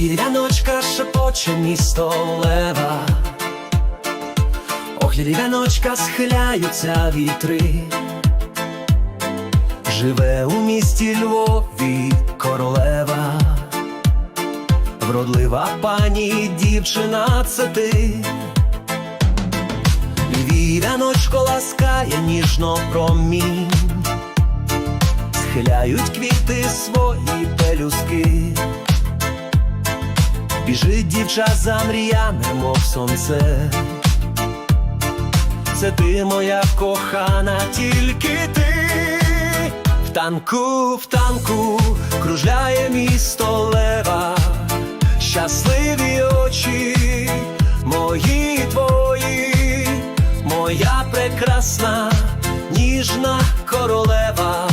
Віряночка шепоче місто лева, Ох, віряночка схиляються вітри, живе у місті Львові королева, вродлива пані дівчина це ти. Віряночко ласкає ніжно промінь, схиляють квіти свої пелюски. Біжить дівча замріяне, мов сонце. Це ти моя кохана, тільки ти в танку, в танку кружляє місто лева, щасливі очі, мої твої, моя прекрасна, ніжна королева.